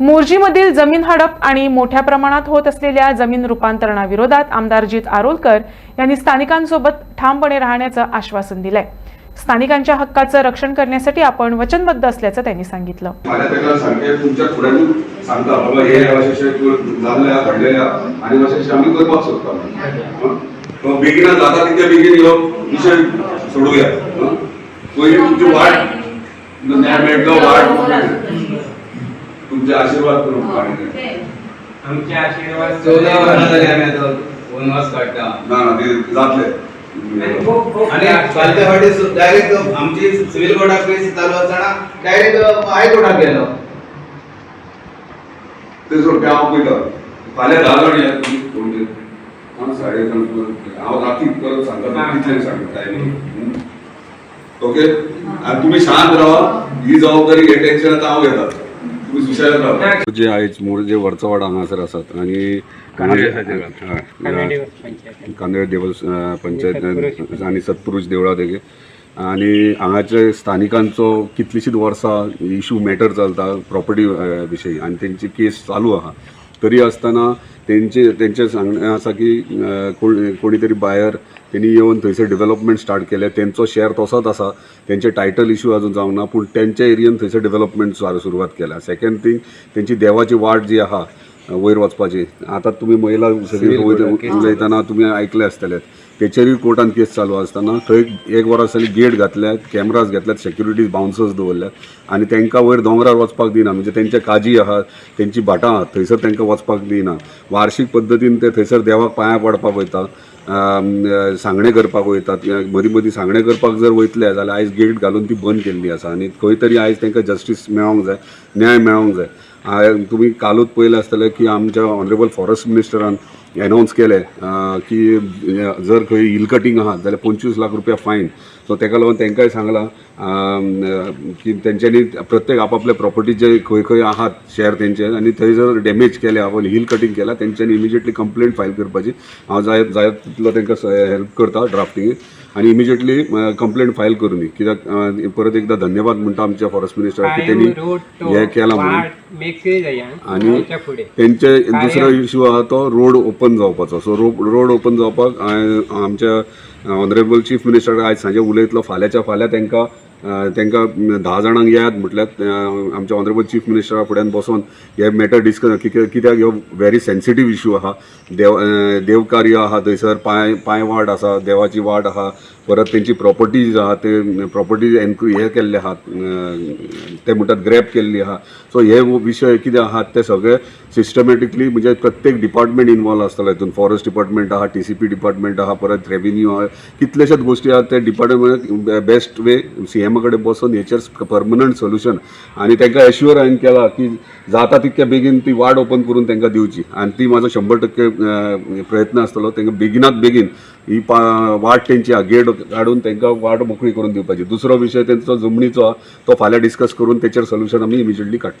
मोर्जीमधील जमीन हडप आणि मोठ्या प्रमाणात होत असलेल्या जमीन रूपांतरणाविरोधात आमदार जित आरोलकर यांनी स्थानिकांसोबत ठामपणे राहण्याचं आश्वासन दिलंय. स्थानिकांच्या हक्काचं रक्षण करण्यासाठी आपण वचनबद्ध असल्याचं त्यांनी सांगितलं. जाता तितक्या बेगीन विषय सोडूया. तुमची वाट न्याय मेळटलो वाट तुमचे आशीर्वाद करून आशीर्वाद चौदा वर्सां जाली आमी आतां वनवास काडटा ना ना ते जातले. आणि फाटी डायरेक्ट आमची सिव्हिल कोर्टाक केस चालू आसतना डायरेक्ट हायकोर्टाक गेलो. ते सोड ते हांव फाल्यां धा जाण हांव साडे हांव राती परत सांगता कितले सांगता टायमींग ओके? आणि तुम्ही शांत राहा. ही जबाबदारी हे टेन्शन आता हांव घेता जे आयज मोर जे वर्चवाड हांगासर आसात आणि कानडे पंचायत कांदळे देवळ. पंचायत आणि सत्पुरुष देवळा देगे आणि हांगाचे स्थानिकांचो कितलीशींच वर्सां इशू मॅटर चलता प्रॉपर्टी विशयी आणि तेंची केस चालू आहा. तरी आसतना तेंचे तेंचे सांगणें आसा की कोण कोणी तरी बायर तेणी येवन थंयसर डेव्हलपमेंट स्टार्ट केले. तेंचो शेअर तसोच आसा तेंचे टायटल इशू अजून जावंक ना पूण तेंच्या एरियेन थंयसर डेव्हलपमेंट सुरवात केल्या सेकंड थिंग तेंची देवाची वाट जी आहा वयर वचपाची. आतां तुमी महिला सगळी उलयतना तुमी आयकले आसतले तेचेरूय कोर्टान केस चालू आसतना थंय एक वरास गेट घातल्यात कॅमेराज घेतल्यात सेक्युरिटी बाउन्सर्स दवरल्यात आनी तांकां वयर दोंगरार वचपाक दिना. म्हणजे तेंचे काजी आहात तेंची भाटां आहात थंयसर तांकां वचपाक दिना. वार्षिक पद्दतीन ते थंयसर देवाक पांयां पडपाक वयता सांगणें सांगणे करपाक वयतात. मदीं मदीं सांगणे करपाक जर वयतले जाल्यार आयज गेट घालून ती बंद केल्ली आसा. आनी खंय तरी आयज तांकां जस्टीस मेळोंक जाय न्याय मेळोंक जाय. तुमी कालूच पळयलें आसतलें की आमच्या ऑनरेबल फॉरेस्ट मिनिस्टरान एनावन्स केलें की जर खंय हिल कटींग आहा जाल्यार पंचवीस लाख रुपया फायन सो ताका लागून तांकांय सांगलां की तेंच्यांनी प्रत्येक आपापल्या प्रॉपर्टीचे खंय खंय आहात शेअर तेंचे आनी थंय जर डॅमेज केले आपण हिल कटींग केला तेंच्यांनी इमिजिएटली कंप्लेंट फायल करपाची. हांव जाय जाय तितलो तांकां हेल्प करता ड्राफ्टींग आनी इमिजिएटली कंप्लेंट फायल करून दी. कित्याक परत एकदा धन्यवाद म्हणटा आमच्या फॉरेस्ट मिनिस्टराक की त्यांनी हे केलां म्हणून. पुढे. तेंचे दुसरो इश्यू आहा तो रोड ओपन जावपाचो. सो रोड ओपन जावपाक आमच्या ऑनरेबल चीफ मिनिस्टर आयज सांजे उलयतलो फाल्यांच्या फाल्यां तांकां तांकां धा जाणांक येयात म्हटल्यार आमच्या ऑनरेबल चीफ मिनिस्टरा फुड्यान बसोन हे मॅटर डिस्कस कित्याक ह्यो व्हेरी सेन्सिटीव इश्यू आहा. देव देवकार्य आहा थंयसर पांय पांय वाट आसा देवाची वाट आहा परत तेंची प्रॉपर्टीज आहा ते प्रॉपर्टीज एनक्वी हे केल्ले आहात ते म्हणटात ग्रॅप केल्ली आहा. सो हे विशय कितें आहात ते सगळे सिस्टमॅटिकली म्हणजे प्रत्येक डिपार्टमेंट इन्वॉल्व आसतलो हितून. फॉरेस्ट डिपार्टमेंट आहा टी सी पी डिपार्टमेंट आहा परत रेव्हेन्यू आहा कितलेशेच गोष्टी आहात ते department best way C M कडेन बसून हेचेर पर्मनंट सोल्युशन आणि तांकां एश्युअर हांवें केला की जाता तितक्या बेगीन ती वाट ओपन करून तांकां दिवची आनी ती म्हाजो शंबर टक्के प्रयत्न आसतलो तांकां बेगिनात बेगीन ही पा वाट तेंची आहा गेट काडून तांकां वाट मोकळी करून दिवपाची दुसरो विशय तेंचो जमनीचो आहा तो फाल्यां डिस्कस करून तेचेर सोल्युशन आमी इमिजिएटली काडटा